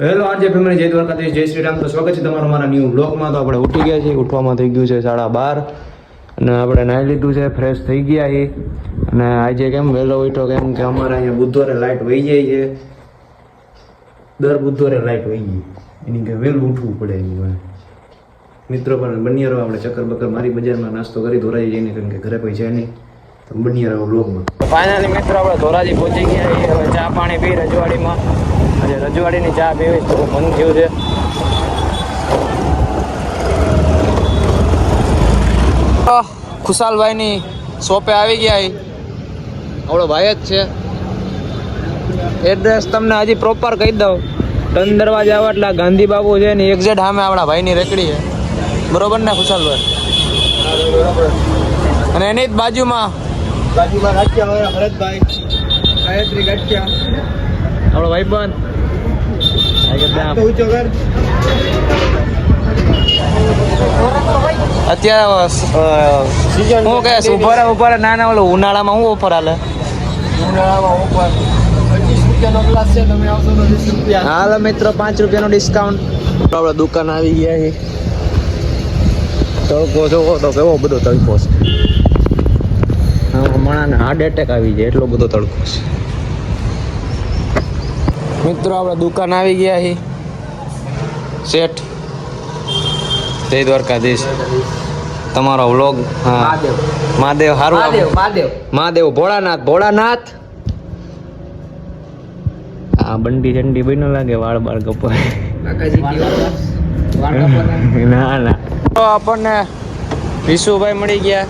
Hello આજે family, જય દ્વારકાધીશ, જય શ્રી રામ. તો સ્વાગત છે તમારું મારા ન્યૂ બ્લોગમાં તો આપણે ઉઠી ગયા છીએ. ઉઠવામાં થઈ ગયું છે સાડા બાર. અને આપણે નાહી લીધું છે ફ્રેશ થઈ ગયા છીએ. અને આજે કેમ વહેલો ઉઠો કેમ કે અમારે અહીંયા બુધવારે લાઇટ વહી જાય છે. દર બુધવારે લાઇટ વહી ગઈ. એની કે વહેલું ઉઠવું પડે એનું હોય મિત્રો પણ બનિયારો આપણે ચક્કર બક્કર મારી બજારમાં નાસ્તો કરી, ધોરાઈ જઈને, કારણ કે ઘરે છે નહીં. તો રહ્યો બ્લોગમાં ફાઇનલી મિત્રો આપણે ધોરાજી પહોંચી ગયા છીએ. હવે ચા પાણી પી રજવાડીમાં. આજે રજવાડીની ચા પીવી તો મન થયું છે. ખુશાલભાઈની શોપે આવી ગયા. આપણો ભાઈ જ છે. એડ્રેસ તમને હજી પ્રોપર કહી દઉં. ત્રણ દરવાજા આવે એટલે ગાંધી બાબુ છે ને એક્ઝેક્ટ સામે આપણા ભાઈની રેકડી છે. બરોબર ને ખુશાલભાઈ? અને એની જ બાજુમાં બાજુમાં ગાંઠિયા વાળા ભરતભાઈ ગાયત્રી ગાંઠિયા આપણો ભાઈ બંધ. અત્યારે હું કહે ઊભા ઊભા ના ના ઓલો ઉનાળામાં હું ઓફર હાલે ઉનાળામાં ઓફર. પચીસ રૂપિયાનો ગ્લાસ છે તમે આવશો તો વીસ રૂપિયા. હાલ મિત્રો પાંચ રૂપિયાનો ડિસ્કાઉન્ટ આપણે દુકાન આવી ગયા છે તડકો જોવો તો કેવો બધો તડકો છે. હમણાં હાર્ટ એટેક આવી જાય એટલો બધો તડકો છે. મિત્રો આપણે દુકાન આવી ગયા છે શેઠ જય દ્વારકાધીશ. તમારો વ્લોગ મહાદેવ. હારું મહાદેવ મહાદેવ. મહાદેવ ભોળાનાથ ભોળાનાથ. આ બંડી ચંડી બની લાગે વાળ બાળ કપાય. ના ના. તો આપણને વિશુભાઈ મળી ગયા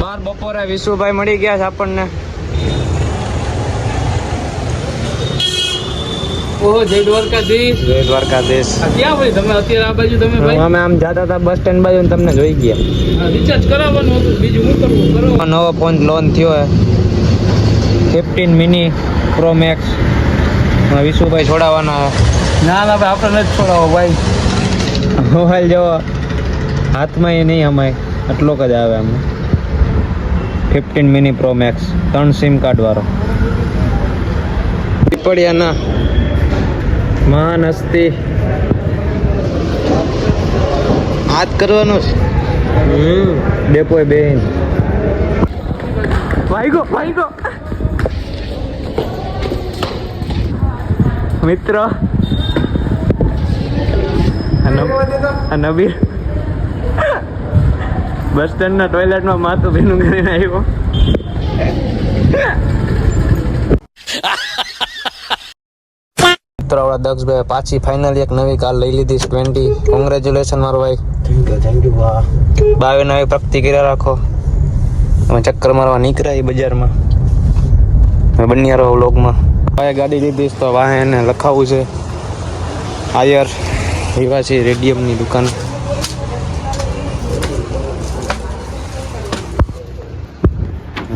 બાર બપોરે વિશુભાઈ મળી ગયા છે આપણને ઓહો જય દ્વારકાધીશ જય દ્વારકાધીશ આ ક્યાં ભાઈ તમે અત્યારે આ બાજુ તમે ભાઈ અમે આમ જતા હતા બસ સ્ટેન્ડ બાજુ ને તમને જોઈ ગયા રિચાર્જ કરાવવાનું વિશુભાઈ મળી ગયા છે આપણને. નવો ફોન લોન થયો ફિફ્ટીન મિની પ્રો મેક્સ વિશુભાઈ છોડાવવાના ના ના ભાઈ આપણે નથી છોડાવો ભાઈ. મોબાઈલ જેવો હાથમાં એ નહીં અમાય આટલો જ આવે આમ. ફિફ્ટીન મિની પ્રો મેક્સ ત્રણ સિમ કાર્ડ વાળો. પીપળિયાના મહાન હસ્તી હાથ કરવાનો છે. ડેપોય બેન ભાઈગો ભાઈગો. મિત્ર. નબીર બસ સ્ટેન્ડના ટોયલેટમાં માથું ભીનું કરીને આવ્યો. મિત્રો દક્ષભાઈ પાછી ફાઇનલી એક નવી કાર લઈ લીધી ટ્વેન્ટી કોંગ્રેચ્યુલેશન મારો ભાઈ. થેન્ક યુ થેન્ક યુ બાવે નવી પ્રગતિ કર્યા રાખો. અમે ચક્કર મારવા નીકળ્યા એ બજારમાં. અમે બન્યા રહો વ્લોગમાં. ભાઈ ગાડી લીધી તો વાહે એને લખાવું છે. આયર હિવાસી રેડિયમની દુકાન.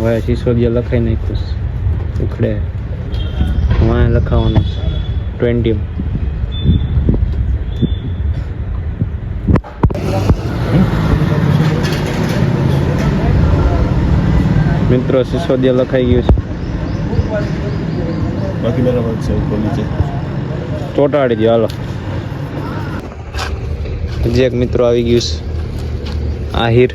હવે સિસોદિયા લખાઈ નાખ્યું ઉખડે. વાહે લખાવાનું ટ્વેન્ટી મિત્રો સિસોદિયા લખાઈ ગયું છે. બાકી બરાબર છે ઉપર નીચે. ચોટાડી દો હાલો. હજી એક મિત્રો આવી ગયું છે. આહિર.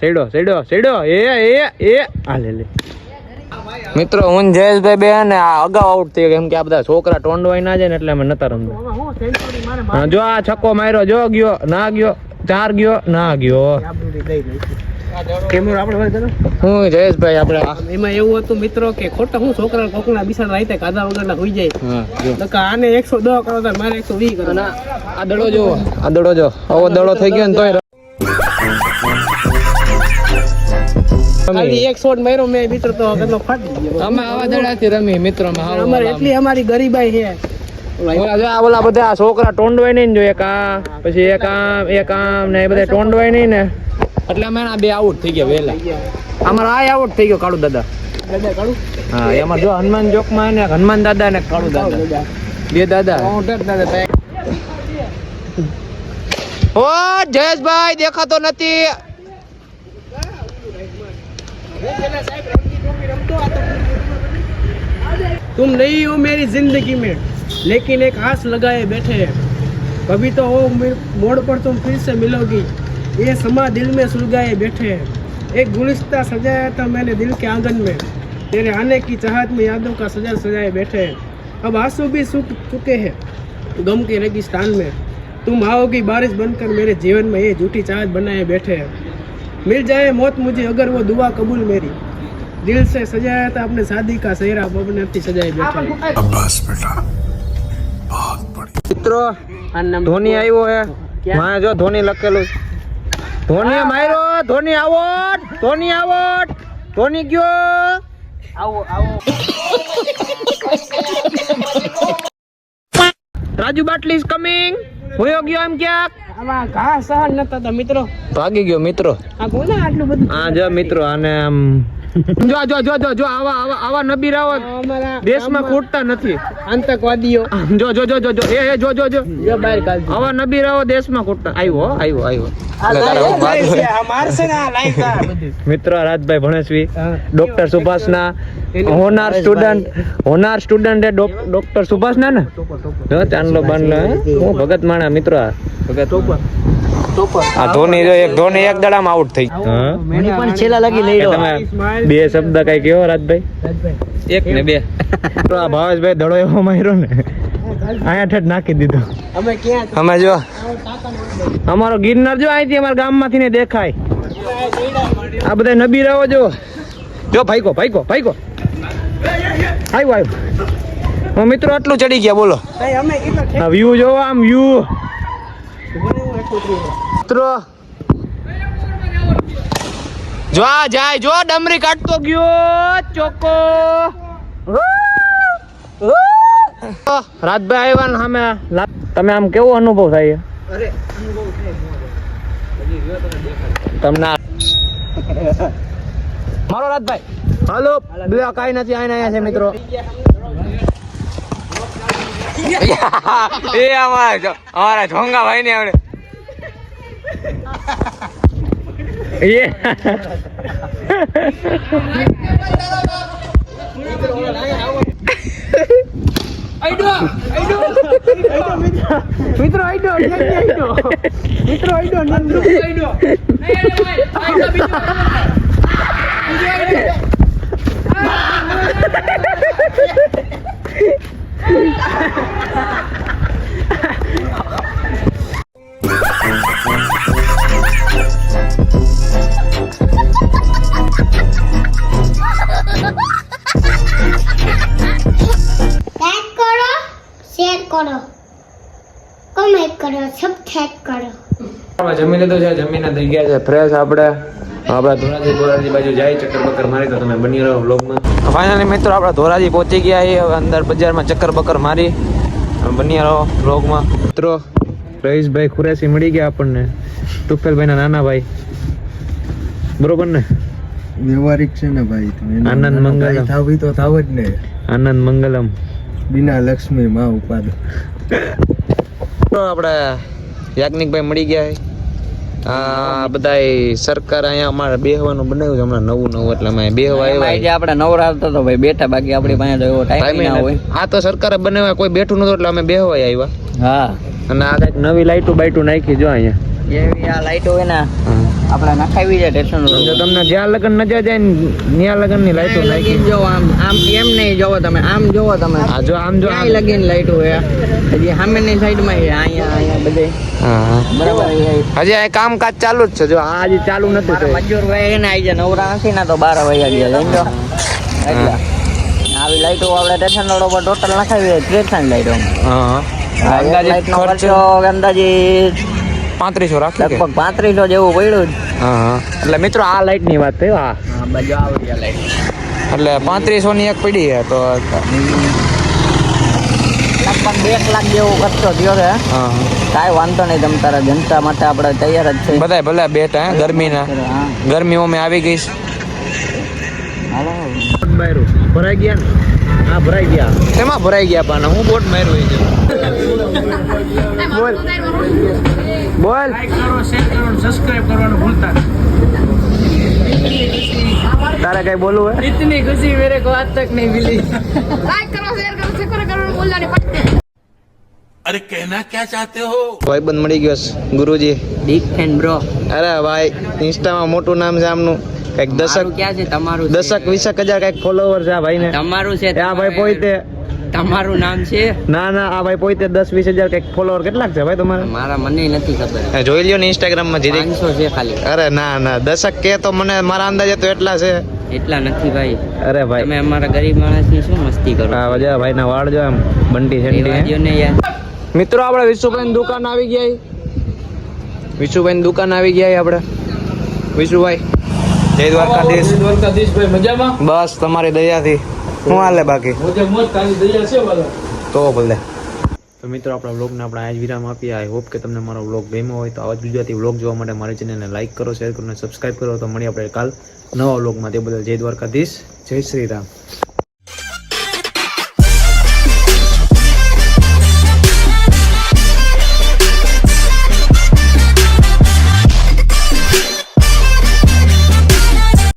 સેડો સેડો સેડો એ એ એ. આ લે લે. મિત્રો હું જયેશભાઈ બે ને આ અગાઉ આઉટ થઈ કેમ કે આ બધા છોકરા ટોંડવાઈ ના જાય ને એટલે અમે નતા રમતા. જો આ છક્કો માર્યો જો ગયો ના ગયો ચાર ગયો ના ગયો. કેમેરો આપણે હું જયેશભાઈ આપણે એમાં એવું હતું મિત્રો કે ખોટા હું છોકરા કોકના બિસાડ રાતે કાદા વગરના હોઈ જાય. હા આને એકસો દસ કરો તો મારે એકસો વીસ કરો. આ દડો જો આ દડો જો આવો દડો થઈ ગયો ને તોય ખાલી એક શોટ માર્યો મેં મિત્ર તો કેટલો ફાટી ગયો. અમે આવા દડાથી રમી મિત્રોમાં હાવ અમારે એટલી અમારી ગરીબાઈ છે. આ ઓલા બધા છોકરા ટોંડવાય નહીં જો એક આ પછી એક આમ એક આમ ને એ બધા ટોંડવાય નહીં ને. એટલે અમે બે આઉટ થઈ ગયા વહેલા. અમારો આ આઉટ થઈ ગયો કાળુ દાદા. હા એમાં જો હનુમાન ચોકમાં ને હનુમાન દાદા ને કાળુ દાદા. દાદા. બે દાદા. ઓ જયેશભાઈ દેખાતો નથી. तुम नहीं हो मेरी ज़िंदगी में, लेकिन एक आस लगाए बैठे हैं। कभी तो हो मोड़ पर तुम फिर से मिलोगी। ये समा दिल में सुलगाए बैठे हैं। एक गुलिस्ता सजाया था मैंने दिल के आँगन में। तेरे आने की चाहत में यादों का सजा सजाए बैठे हैं। अब आँसू भी सूख चुके हैं गम के रेगिस्तान में। तुम आओगी बारिश बनकर मेरे जीवन में ये झूठी चाहत बनाए बैठे हैं। મિર્જાએ મોત મુજે અગર વો દુઆ કબૂલ મેરી દિલ સે સજાયા તા આપને શાદી કા સહેરા અપને સજાઈ બેઠા અબ્બાસ બેટા બહુત બડી મિત્રો ધોની આવ્યો હે? માં જો ધોની લખેલું ધોની માર્યો ધોની આવોટ ધોની આવોટ ધોની ગયો. આવો આવો. રાજુ બાટલી ઇઝ કમિંગ હોયો ગયો એમ ક્યાંક? આમાં ઘા સહન નતા મિત્રો. ભાગી ગયો મિત્રો. આ કોના આટલું બધું? હા જો મિત્રો આને આમ જો જો જો જો જો આવા આવા આવા નબીરાઓ દેશમાં ખૂટતા નથી. આતંકવાદીઓ. જો જો જો જો જો એ એ જો જો જો. જો બહાર કાઢ આવા નબીરાઓ દેશમાં ખૂટતા. આવ્યો આવ્યો આવ્યો મિત્ર રાજભાઈ ભણેશવી. ડોક્ટર સુભાષના હોનાર સ્ટુડન્ટ હોનાર સ્ટુડન્ટ એ ડોક- ડોક્ટર સુભાષના ને? ચાંદલો બાંડલો હું? ભગત માણા મિત્ર. ભગત આ ધોની જો એક ધોની એક દડામાં આઉટ થઈ પણ છેલ્લા લગી લઈ તમે બે શબ્દ કઈ કયો રાજભાઈ? એક ને બે. આ ભાવેશભાઈ દડો એવો માર્યો ને અહીંયા ઠેઠ નાખી દીધો. અમે ક્યાં અમે જો અમારો ગિરનાર જો અહીંથી અમારા ગામમાંથી ને દેખાય. આ બધા નબી રહો જો. જો ભાઈકો ભાઈકો ભાઈકો. આવ્યો આવ્યો હું મિત્રો આટલું ચડી ગયા બોલો. વ્યૂ જોવો આમ વ્યૂ. મિત્રો. જો જાય, જો ડમરી કાઢતો ગયો, ચોકો. રાતભાઈ આવ્યા ને સામે તમે આમ કેવો અનુભવ થાય? તમને મારો રાતભાઈ. હાલો બીજા કાઈ નથી, આઈને આયા છે, મિત્રો. એ અમારા અમારા ઢોંગા ભાઈ ને આવડે. એ મિત્રો આઈડો આઈડો મિત્રો આઈડો આઈડો લાઈક કરો. કમેન્ટ કરો સબસ્ક્રાઇબ કરો. આપણે જમી લીધું છે જમીને થઈ ગયા છે ફ્રેશ આપણે. આપણા ધોરાજી ધોરાજી બાજુ જાય ચક્કર બક્કર મારી તો તમે બની રહો વ્લોગમાં ફાઇનલી મિત્રો આપણા ધોરાજી પહોંચી ગયા છે હવે અંદર બજારમાં ચક્કર બક્કર મારી. બની રહો વ્લોગમાં મિત્રો રહીશભાઈ ખુરેશી મળી ગયા આપણને. ટુફેલભાઈના નાના ભાઈ બરોબર ને? વ્યવહારિક છે ને ભાઈ આનંદ મંગલમ. થાવી તો થાવ જ ને. આનંદ મંગલમ. બિના લક્ષ્મી માં ઉપાદ તો આપણે યાજ્ઞિકભાઈ મળી ગયા આ બધાય સરકાર અહીંયા અમારે બેહવાનું બનાવ્યું છે હમણાં નવું નવું એટલે અમે બેહવા આવ્યા આજે આપણે નવરાત્ર તો ભાઈ બેઠા બાકી આપણી પાસે તો એવો ટાઈમ ના હોય. આ તો સરકારે બનાવ્યા કોઈ બેઠું નતું એટલે અમે બેહવા આવ્યા. હા. અને આ કંઈક નવી લાઈટો બાઈટો નાખી જો અહીંયા. એવી આ લાઈટો હોય ને આપણે નખાવી જાય સ્ટેશન જો તમને જ્યાં લગન નજર જાય ને ત્યાં લગનની લાઈટો નાખી. જો આમ આમ એમ નહીં જોવો તમે આમ જોવો તમે. આ જો આમ જો આઈ લગન લાઈટો હે હજી સામેની સાઈડમાં છે અહીંયા અહીંયા બધે. હા. હા. બરાબર હજી આ કામકાજ ચાલુ જ છે જો આ હજી ચાલુ નથી થયું. મજૂર ભાઈ એને આવી જાય નવરા નથી ના તો બાર વાગ્યા ગયા જો એટલે આવી લાઈટો આપણે ટેશન રોડ ઉપર ટોટલ નખાવી સ્ટેશન લાઈટો. હા. હા. અંદાજિત લાઈટનો ખર્ચ ખર્ચો અંદાજિત પાંત્રીસો રાખ્યું કે? લગભગ પાંત્રીસો જેવું પડ્યું હા હા. એટલે મિત્રો આ લાઈટની વાત થઈ હા. હા બાજુ આવી લાઈટ એટલે પાંત્રીસો ની એક પડી છે તો લગભગ બે લાખ જેવો ખર્ચો થયો છે હા. હા. કાંઈ વાંધો નહીં તમ તારા જનતા માટે આપણે તૈયાર જ છે. બધાય ભલે બેટ હે ગરમીના. હા. ગરમી આવી ગઈશ છે. હાલો. ભરાઈ ગયા ને? હા ભરાઈ ગયા. એમાં ભરાઈ ગયા પાના? હું બોટ માર્યો બોલ. બોલ. લાઈક કરો શેર કરો સબસ્ક્રાઇબ કરવાનું ભૂલતા તારે કઈ બોલવું હે ઇતની ખુશી મેરે કો આજ તક નહીં મિલી. લાઈક કરો શેર કરો સબસ્ક્રાઇબ કરવાનું ભૂલતા નહીં. અરે કહેના ક્યાં ચાહતે હો? ભાઈ બંધ મળી ગયો ગુરુજી. ડીક ફેન બ્રો અરે ભાઈ ઇન્સ્ટામાં મોટું નામ છે આમનું. કંઈક દશક ક્યાં છે? તમારું દશક વીસક હજાર કંઈક ફોલોવર છે આ ભાઈ ને તમારું છે આ ભાઈ પોઈતે. તમારું નામ છે? ના ના આ ભાઈ પોઈતે દસ વીસ હજાર કંઈક ફોલોવર કેટલાક છે ભાઈ તમારા? મારા મને નથી ખબર. જોઈ લ્યો ને ઇન્સ્ટાગ્રામમાં જીરી પાંચસો છે ખાલી. અરે ના ના દશક કે તો મને મારા અંદાજે તો એટલા છે. એટલા નથી ભાઈ. અરે ભાઈ. તમે અમારા ગરીબ માણસની શું મસ્તી કરો? હા વજા ભાઈ ના વાળ જો એમ બંટી છંટી ને યાર મિત્રો આપણે વિશુભાઈ દુકાન આવી ગયા. વિશુભાઈ દુકાન આવી ગયા આપણે. વિશુભાઈ. જય દ્વારકાધીશ. દ્વારકાધીશભાઈ મજામાં? બસ તમારી દયાથી. શું હાલે બાકી? મોજે મોજ તારી દયા છે બધા તો ભલે. તો મિત્રો આપણા વ્લોગને આપણે આજ વિરામ આપીએ. આઈ હોપ કે તમને મારો વ્લોગ ગમ્યો હોય તો આવા જ ગુજરાતી વ્લોગ જોવા માટે મારી ચેનલને લાઇક કરો શેર કરો અને સબસ્ક્રાઈબ કરો. તો મળીએ આપણે કાલ નવા વ્લોગમાં. તે બદલ જય દ્વારકાધીશ. જય શ્રી રામ.